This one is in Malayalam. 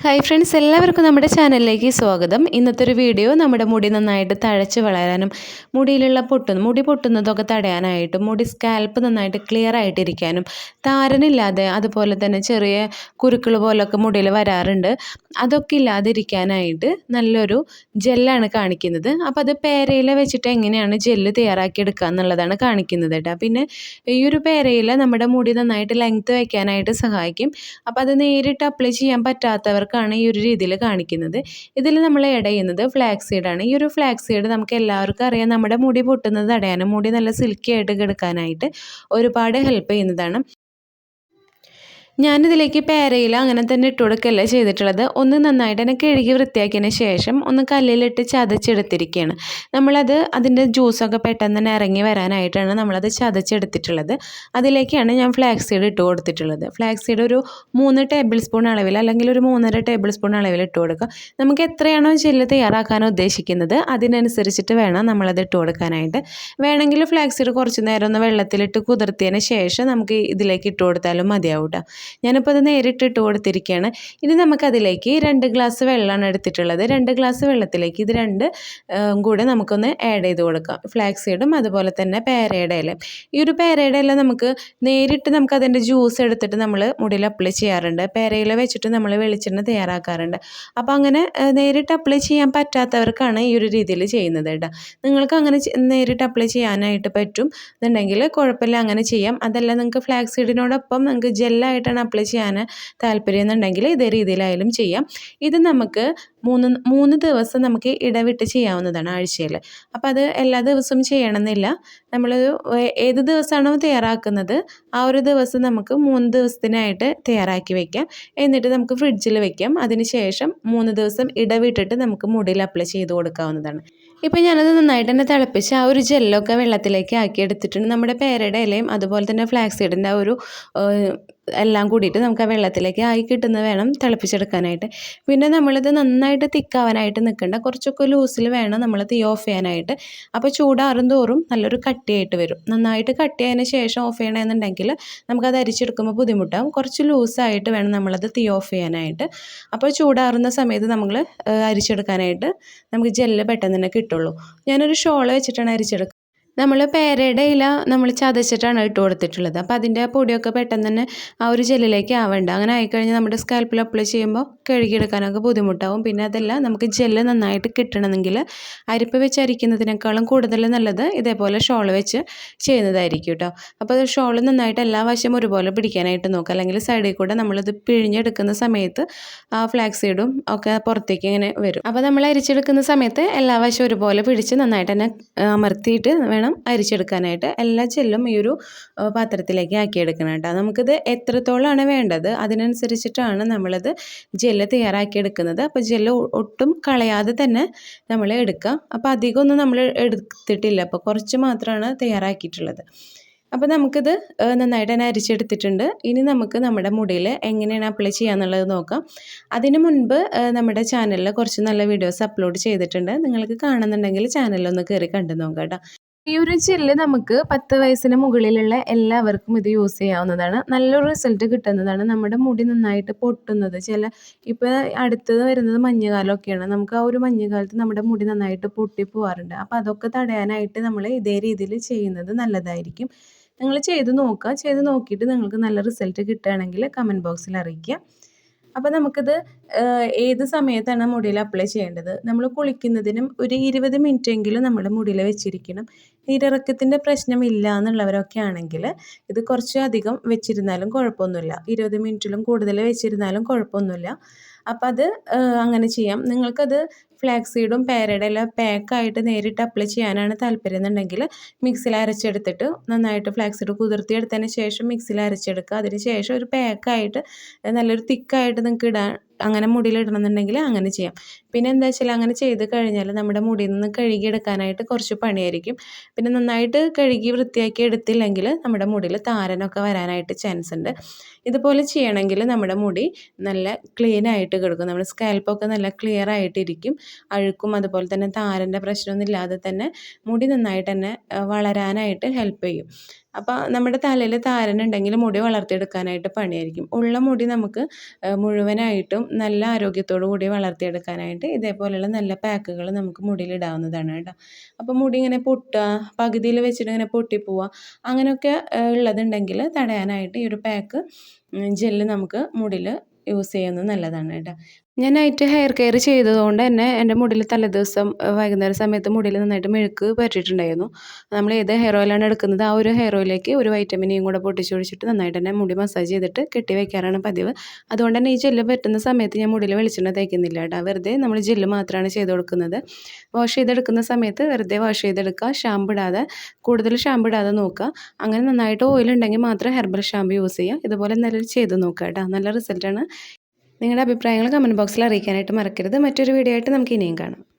ഹായ് ഫ്രണ്ട്സ് എല്ലാവർക്കും നമ്മുടെ ചാനലിലേക്ക് സ്വാഗതം. ഇന്നത്തെ ഒരു വീഡിയോ നമ്മുടെ മുടി നന്നായിട്ട് തഴച്ച് വളരാനും മുടിയിലുള്ള പൊട്ടുന്ന മുടി പൊട്ടുന്നതൊക്കെ തടയാനായിട്ടും മുടി സ്കാൽപ്പ് നന്നായിട്ട് ക്ലിയർ ആയിട്ടിരിക്കാനും താരനില്ലാതെ അതുപോലെ തന്നെ ചെറിയ കുരുക്കൾ പോലൊക്കെ മുടിയിൽ വരാറുണ്ട്. അതൊക്കെ ഇല്ലാതിരിക്കാനായിട്ട് നല്ലൊരു ജെല്ലാണ് കാണിക്കുന്നത്. അപ്പോൾ അത് പേരയില വെച്ചിട്ട് എങ്ങനെയാണ് ജെല്ല് തയ്യാറാക്കിയെടുക്കുക എന്നുള്ളതാണ് കാണിക്കുന്നത് കേട്ടോ. പിന്നെ ഈ ഒരു പേരയില നമ്മുടെ മുടി നന്നായിട്ട് ലെങ്ത്ത് വയ്ക്കാനായിട്ട് സഹായിക്കും. അപ്പോൾ അത് നേരിട്ട് അപ്ലൈ ചെയ്യാൻ പറ്റാത്തവർക്ക് വർക്കാണ് ഈ ഒരു രീതിയിൽ കാണിക്കുന്നത്. ഇതിൽ നമ്മൾ ആഡ് ചെയ്യുന്നത് ഫ്ലാക്സ് സീഡാണ് ഈ ഒരു ഫ്ലാക്സ് സീഡ് നമുക്ക് എല്ലാവർക്കും അറിയാം. നമ്മുടെ മുടി പൊട്ടുന്നത് തടയാനും മുടി നല്ല സിൽക്കി ആയിട്ട് കിടക്കാനായിട്ട് ഒരുപാട് ഹെൽപ്പ് ചെയ്യുന്നതാണ്. ഞാനിതിലേക്ക് പേരയില അങ്ങനെ തന്നെ ഇട്ട് കൊടുക്കുകയല്ല ചെയ്തിട്ടുള്ളത്. ഒന്ന് നന്നായിട്ട് തന്നെ കഴുകി വൃത്തിയാക്കിയതിന് ശേഷം ഒന്ന് കല്ലിലിട്ട് ചതച്ചെടുത്തിരിക്കുകയാണ് നമ്മളത് അതിന്റെ ജ്യൂസൊക്കെ പെട്ടെന്ന് തന്നെ ഇറങ്ങി വരാനായിട്ടാണ് നമ്മളത് ചതച്ചെടുത്തിട്ടുള്ളത്. അതിലേക്കാണ് ഞാൻ ഫ്ലാക്സ് സീഡ് ഇട്ട് കൊടുത്തിട്ടുള്ളത്. ഫ്ലാക്സ് സീഡ് ഒരു മൂന്ന് ടേബിൾ സ്പൂൺ അളവിൽ അല്ലെങ്കിൽ ഒരു മൂന്നര ടേബിൾ സ്പൂൺ അളവിൽ ഇട്ട് കൊടുക്കുക. നമുക്ക് എത്രയാണോ ജെല്ല് തയ്യാറാക്കാൻ ഉദ്ദേശിക്കുന്നത് അതിനനുസരിച്ചിട്ട് വേണം നമ്മളത് ഇട്ട് കൊടുക്കാനായിട്ട്. വേണമെങ്കിൽ ഫ്ലാക്സ് സീഡ് കുറച്ച് നേരം ഒന്ന് വെള്ളത്തിലിട്ട് കുതിർത്തിയതിന് ശേഷം നമുക്ക് ഇതിലേക്ക് ഇട്ട് കൊടുത്താലും മതിയാവും ഞാനിപ്പോൾ അത് നേരിട്ട് ഇട്ട് കൊടുത്തിരിക്കുകയാണ് ഇനി നമുക്കതിലേക്ക് രണ്ട് ഗ്ലാസ് വെള്ളമാണ് എടുത്തിട്ടുള്ളത്. രണ്ട് ഗ്ലാസ് വെള്ളത്തിലേക്ക് ഇത് രണ്ട് കൂടെ നമുക്കൊന്ന് ആഡ് ചെയ്ത് കൊടുക്കാം. ഫ്ലാക്സ് സീഡും അതുപോലെ തന്നെ പേരയുടെ ഇല. ഈ ഒരു പേരയുടെ ഇല നമുക്ക് നേരിട്ട് നമുക്ക് അതിന്റെ ജ്യൂസ് എടുത്തിട്ട് നമ്മൾ മുടിയിൽ അപ്ലൈ ചെയ്യാറുണ്ട്. പേരയില വെച്ചിട്ട് നമ്മൾ വെളിച്ചെണ്ണ തയ്യാറാക്കാറുണ്ട്. അപ്പോൾ അങ്ങനെ നേരിട്ട് അപ്ലൈ ചെയ്യാൻ പറ്റാത്തവർക്കാണ് ഈ ഒരു രീതിയിൽ ചെയ്യുന്നത് കേട്ടോ. നിങ്ങൾക്ക് അങ്ങനെ നേരിട്ട് അപ്ലൈ ചെയ്യാനായിട്ട് പറ്റും. എന്നുണ്ടെങ്കിൽ കുഴപ്പമില്ല അങ്ങനെ ചെയ്യാം. അതല്ല നിങ്ങൾക്ക് ഫ്ലാക്സ് സീഡിനോടൊപ്പം നിങ്ങൾക്ക് ജെല്ലായിട്ടാണ് അപ്ലൈ ചെയ്യാൻ താല്പര്യം എന്നുണ്ടെങ്കിൽ ഇതേ രീതിയിലായാലും ചെയ്യാം. ഇത് നമുക്ക് മൂന്ന് മൂന്ന് ദിവസം നമുക്ക് ഇടവിട്ട് ചെയ്യാവുന്നതാണ് ആഴ്ചയിൽ. അപ്പോൾ അത് എല്ലാ ദിവസവും ചെയ്യണമെന്നില്ല. നമ്മൾ ഏത് ദിവസമാണോ തയ്യാറാക്കുന്നത് ആ ഒരു ദിവസം നമുക്ക് മൂന്ന് ദിവസത്തിനായിട്ട് തയ്യാറാക്കി വെക്കാം. എന്നിട്ട് നമുക്ക് ഫ്രിഡ്ജിൽ വെക്കാം. അതിന് ശേഷം മൂന്ന് ദിവസം ഇടവിട്ടിട്ട് നമുക്ക് മുടിയിൽ അപ്ലൈ ചെയ്ത് കൊടുക്കാവുന്നതാണ്. ഇപ്പോൾ ഞാനത് നന്നായിട്ട് തന്നെ തിളപ്പിച്ച് ആ ഒരു ജെല്ലൊക്കെ വെള്ളത്തിലേക്ക് ആക്കി എടുത്തിട്ടുണ്ട് നമ്മുടെ പേരയുടെ ഇലയും അതുപോലെ തന്നെ ഫ്ലാക്സ് സീഡിന്റെ ആ ഒരു എല്ലാം കൂടിയിട്ട് നമുക്ക് ആ വെള്ളത്തിലേക്ക് ആയി കിട്ടുന്നത് വേണം തിളപ്പിച്ചെടുക്കാനായിട്ട്. പിന്നെ നമ്മളിത് നന്നായിട്ട് തിക്കാവാനായിട്ട് നിൽക്കേണ്ട. കുറച്ചൊക്കെ ലൂസിൽ വേണം നമ്മൾ തീ ഓഫ് ചെയ്യാനായിട്ട്. അപ്പോൾ ചൂടാറും തോറും നല്ലൊരു കട്ടിയായിട്ട് വരും. നന്നായിട്ട് കട്ടിയായതിന് ശേഷം ഓഫ് ചെയ്യണമെന്നുണ്ടെങ്കിൽ നമുക്കത് അരിച്ചെടുക്കുമ്പോൾ ബുദ്ധിമുട്ടാകും കുറച്ച് ലൂസായിട്ട് വേണം നമ്മളത് തീ ഓഫ് ചെയ്യാനായിട്ട്. അപ്പോൾ ചൂടാറുന്ന സമയത്ത് നമ്മൾ അരിച്ചെടുക്കാനായിട്ട് നമുക്ക് ജെല്ല് പെട്ടെന്ന് തന്നെ കിട്ടുള്ളൂ. ഞാനൊരു ഷോൾ വെച്ചിട്ടാണ് അരിച്ചെടുക്കുക നമ്മൾ പേരയുടെ ഇല നമ്മൾ ചതച്ചിട്ടാണ് ഇട്ട് കൊടുത്തിട്ടുള്ളത്. അപ്പോൾ അതിന്റെ പൊടിയൊക്കെ പെട്ടെന്ന് തന്നെ ആ ഒരു ജെല്ലിലേക്ക് ആവേണ്ട. അങ്ങനെ ആയിക്കഴിഞ്ഞാൽ നമ്മുടെ സ്കാൽപ്പിൽ അപ്ലൈ ചെയ്യുമ്പോൾ കഴുകിയെടുക്കാനൊക്കെ ബുദ്ധിമുട്ടാവും. പിന്നെ അതല്ല നമുക്ക് ജെല്ല് നന്നായിട്ട് കിട്ടണമെങ്കിൽ അരിപ്പ് വെച്ച് അരിക്കുന്നതിനേക്കാളും കൂടുതൽ നല്ലത് ഇതേപോലെ ഷോൾ വെച്ച് ചെയ്യുന്നതായിരിക്കും കേട്ടോ അപ്പോൾ ഷോൾ നന്നായിട്ട് എല്ലാ വശം ഒരുപോലെ പിടിക്കാനായിട്ട് നോക്കുക. അല്ലെങ്കിൽ സൈഡിൽ കൂടെ നമ്മളിത് പിഴിഞ്ഞെടുക്കുന്ന സമയത്ത് ആ ഫ്ലാക്സ് സീഡും ഒക്കെ പുറത്തേക്ക് ഇങ്ങനെ വരും. അപ്പോൾ നമ്മൾ അരിച്ചെടുക്കുന്ന സമയത്ത് എല്ലാ വശം ഒരുപോലെ പിടിച്ച് നന്നായിട്ട് തന്നെ അമർത്തിയിട്ട് വേണം വേണം അരിച്ചെടുക്കാനായിട്ട്. എല്ലാ ചെല്ലും ഈ ഒരു പാത്രത്തിലേക്ക് ആക്കിയെടുക്കണം കേട്ടോ. നമുക്കിത് എത്രത്തോളമാണ് വേണ്ടത്? അതിനനുസരിച്ചിട്ടാണ് നമ്മളത് ജെല്ല് തയ്യാറാക്കിയെടുക്കുന്നത്. അപ്പോൾ ജെല്ല് ഒട്ടും കളയാതെ തന്നെ നമ്മൾ എടുക്കുക അപ്പോൾ അധികമൊന്നും നമ്മൾ എടുത്തിട്ടില്ല. അപ്പോൾ കുറച്ച് മാത്രമാണ് തയ്യാറാക്കിയിട്ടുള്ളത്. അപ്പോൾ നമുക്കിത് നന്നായിട്ട് തന്നെ അരിച്ചെടുത്തിട്ടുണ്ട്. ഇനി നമുക്ക് നമ്മുടെ മുടിയിൽ എങ്ങനെയാണ് അപ്ലൈ ചെയ്യാന്നുള്ളത് നോക്കാം. അതിന് മുൻപ് നമ്മുടെ ചാനലിൽ കുറച്ച് നല്ല വീഡിയോസ് അപ്ലോഡ് ചെയ്തിട്ടുണ്ട്. നിങ്ങൾക്ക് കാണുന്നുണ്ടെങ്കിൽ ചാനലൊന്ന് കയറി കണ്ടു നോക്കാം കേട്ടോ. ഈ ഒരു ജെല്ല് നമുക്ക് പത്ത് വയസ്സിന് മുകളിലുള്ള എല്ലാവർക്കും ഇത് യൂസ് ചെയ്യാവുന്നതാണ്. നല്ലൊരു റിസൾട്ട് കിട്ടുന്നതാണ്. നമ്മുടെ മുടി നന്നായിട്ട് പൊട്ടുന്നത്. ചില ഇപ്പോൾ അടുത്തത് വരുന്നത് മഞ്ഞുകാലമൊക്കെയാണ്. നമുക്ക് ആ ഒരു മഞ്ഞുകാലത്ത് നമ്മുടെ മുടി നന്നായിട്ട് പൊട്ടി പോവാറുണ്ട്. അപ്പോൾ അതൊക്കെ തടയാനായിട്ട് നമ്മൾ ഇതേ രീതിയിൽ ചെയ്യുന്നത് നല്ലതായിരിക്കും. നിങ്ങൾ ചെയ്ത് നോക്കുക ചെയ്ത് നോക്കിയിട്ട് നിങ്ങൾക്ക് നല്ല റിസൾട്ട് കിട്ടുകയാണെങ്കിൽ കമന്റ് ബോക്സിൽ അറിയിക്കുക. അപ്പോൾ നമുക്കിത് ഏത് സമയത്താണ് മുടിയിൽ അപ്ലൈ ചെയ്യേണ്ടത്? നമ്മൾ കുളിക്കുന്നതിനും ഒരു ഇരുപത് എങ്കിലും നമ്മുടെ മുടിയിൽ വെച്ചിരിക്കണം. നീരിറക്കത്തിന്റെ പ്രശ്നമില്ല എന്നുള്ളവരൊക്കെ ആണെങ്കിൽ ഇത് കുറച്ച് അധികം വെച്ചിരുന്നാലും കുഴപ്പമൊന്നുമില്ല. ഇരുപത് മിനിറ്റിലും കൂടുതൽ വെച്ചിരുന്നാലും കുഴപ്പമൊന്നുമില്ല. അപ്പം അത് അങ്ങനെ ചെയ്യാം. നിങ്ങൾക്കത് ഫ്ലാക്സ് സീഡും എല്ലാം പാക്കായിട്ട് നേരിട്ട് അപ്ലൈ ചെയ്യാനാണ് താല്പര്യം എന്നുണ്ടെങ്കിൽ മിക്സിയിൽ അരച്ചെടുത്തിട്ട് നന്നായിട്ട് ഫ്ലാക്സ് സീഡ് കുതിർത്തിയെടുത്തതിന് ശേഷം മിക്സിയിൽ അരച്ചെടുക്കുക. അതിന് ശേഷം ഒരു പാക്കായിട്ട് നല്ലൊരു തിക്കായിട്ട് നിങ്ങൾക്ക് ഇടാൻ അങ്ങനെ മുടിയിലിടണമെന്നുണ്ടെങ്കിൽ അങ്ങനെ ചെയ്യാം. പിന്നെ എന്താ വെച്ചാൽ അങ്ങനെ ചെയ്ത് കഴിഞ്ഞാൽ നമ്മുടെ മുടിയിൽ നിന്ന് കഴുകിയെടുക്കാനായിട്ട് കുറച്ച് പണിയായിരിക്കും. പിന്നെ നന്നായിട്ട് കഴുകി വൃത്തിയാക്കി എടുത്തില്ലെങ്കിൽ നമ്മുടെ മുടിയിൽ താരനൊക്കെ വരാനായിട്ട് ചാൻസ് ഉണ്ട്. ഇതുപോലെ ചെയ്യണമെങ്കിൽ നമ്മുടെ മുടി നല്ല ക്ലീൻ ആയിട്ട് കിടക്കും. നമ്മുടെ സ്കാൽപ്പൊക്കെ നല്ല ക്ലിയർ ആയിട്ടിരിക്കും. അഴുക്കും അതുപോലെ തന്നെ താരന്റെ പ്രശ്നമൊന്നും ഇല്ലാതെ തന്നെ മുടി നന്നായിട്ട് തന്നെ വളരാനായിട്ട് ഹെൽപ്പ് ചെയ്യും. അപ്പോൾ നമ്മുടെ തലയിൽ താരനുണ്ടെങ്കിൽ മുടി വളർത്തിയെടുക്കാനായിട്ട് പണിയായിരിക്കും. ഉള്ള മുടി നമുക്ക് മുഴുവനായിട്ടും നല്ല ആരോഗ്യത്തോടു കൂടി വളർത്തിയെടുക്കാനായിട്ട് ഇതേപോലെയുള്ള നല്ല പാക്കുകൾ നമുക്ക് മുടിയിൽ ഇടാവുന്നതാണ് കേട്ടോ. അപ്പോൾ മുടി ഇങ്ങനെ പൊട്ടുക പകുതിയിൽ വെച്ചിട്ട് ഇങ്ങനെ പൊട്ടിപ്പോവുക അങ്ങനെയൊക്കെ ഉള്ളതുണ്ടെങ്കിൽ തടയാനായിട്ട് ഈ ഒരു പാക്ക് ജെല്ല് നമുക്ക് മുടിയിൽ യൂസ് ചെയ്യുന്നത് നല്ലതാണ് കേട്ടോ. ഞാൻ നൈറ്റ് ഹെയർ കെയർ ചെയ്തതുകൊണ്ട് തന്നെ എന്റെ മുടിയിൽ തലേദിവസം വൈകുന്നേര സമയത്ത് മുടിയിൽ നന്നായിട്ട് മെഴുക്ക് പറ്റിയിട്ടുണ്ടായിരുന്നു. നമ്മൾ ഏത് ഹെയർ ഓയിലാണ് എടുക്കുന്നത് ആ ഒരു ഹെയർ ഓയിലേക്ക് ഒരു വൈറ്റമിനെയും കൂടെ പൊട്ടിച്ചൊഴിച്ചിട്ട് നന്നായിട്ട് തന്നെ മുടി മസാജ് ചെയ്തിട്ട് കെട്ടി വയ്ക്കാറാണ് പതിവ്. അതുകൊണ്ട് തന്നെ ഈ ജെല്ല് പറ്റുന്ന സമയത്ത് ഞാൻ മുടിയിൽ വെളിച്ചെണ്ണ തേക്കുന്നില്ല കേട്ടോ. വെറുതെ നമ്മൾ ജെല്ല് മാത്രമാണ് ചെയ്ത് കൊടുക്കുന്നത്. വാഷ് ചെയ്തെടുക്കുന്ന സമയത്ത് വെറുതെ വാഷ് ചെയ്തെടുക്കുക ഷാമ്പു ഇടാതെ കൂടുതൽ ഷാമ്പു ഇടാതെ നോക്കുക. അങ്ങനെ നന്നായിട്ട് ഓയിൽ ഉണ്ടെങ്കിൽ മാത്രം ഹെർബൽ ഷാമ്പു യൂസ് ചെയ്യുക. ഇതുപോലെ നല്ല ചെയ്ത് നോക്കുക കേട്ടോ. നല്ല റിസൾട്ടാണ് നിങ്ങളുടെ അഭിപ്രായങ്ങൾ കമന്റ് ബോക്സിൽ അറിയിക്കാനായിട്ട് മറക്കരുത്. മറ്റൊരു വീഡിയോ ആയിട്ട് നമുക്ക് ഇനിയും കാണാം.